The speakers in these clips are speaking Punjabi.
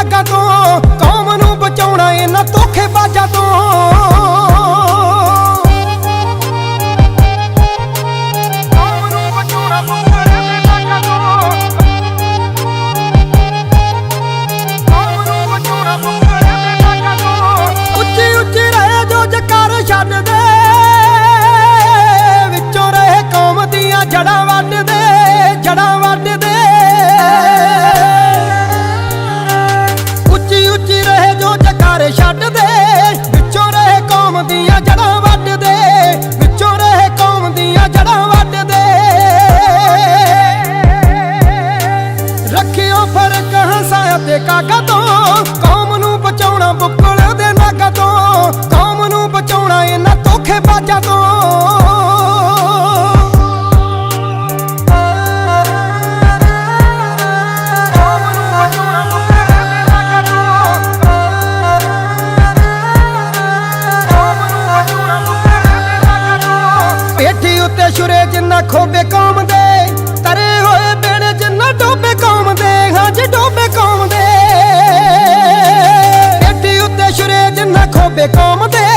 ਲਾਗਾ ਤੋਂ ਕੌਮ ਨੂੰ ਬਚਾਉਣਾ ਇਹਨਾਂ ਧੋਖੇ ਬਾਜਾਂ ਤੋਂ। ਸ਼ੁਰੇ ਜਿੰਨਾ ਖੋਬੇ ਕੌਮ ਦੇ, ਤਰੇ ਹੋਏ ਬੇੜੇ ਜਿੰਨਾ ਡੋਬੇ ਕੌਮ ਦੇ ਹਾਂਜੀ ਡੋਬੇ ਕੌਮ ਦੇ। ਏਡੀ ਉੱਤੇ ਸ਼ੁਰੇ ਜਿੰਨਾ ਖੋਬੇ ਕੌਮ ਦੇ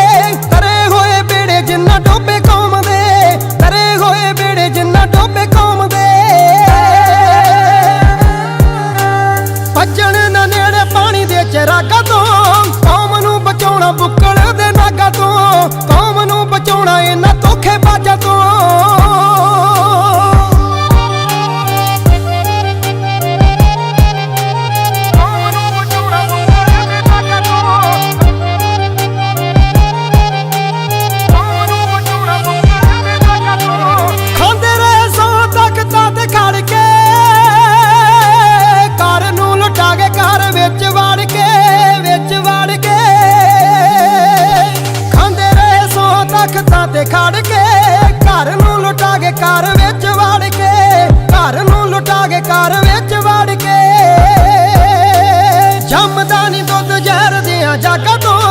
ਘਰ ਵਿੱਚ ਵੜ ਕੇ। ਜੰਮਦਾ ਨਹੀਂ ਦੁੱਧ ਜ਼ਹਿਰ ਦੀਆਂ ਜਾਗਾਂ ਤੋਂ।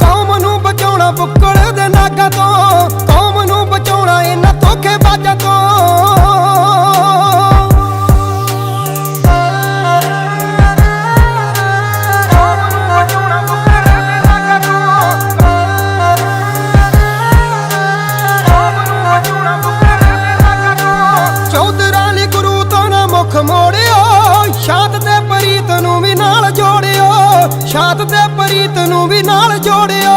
ਕੌਮ ਨੂੰ ਬਚਾਉਣਾ ਬੁੱਕਲ ਦੇ ਨਾਗਾ ਤੋਂ। ਨੂੰ ਵੀ ਨਾਲ ਜੋੜਿਓ ਛਾਤ ਤੇ ਪ੍ਰੀਤ ਨੂੰ ਵੀ ਨਾਲ ਜੋੜਿਓ।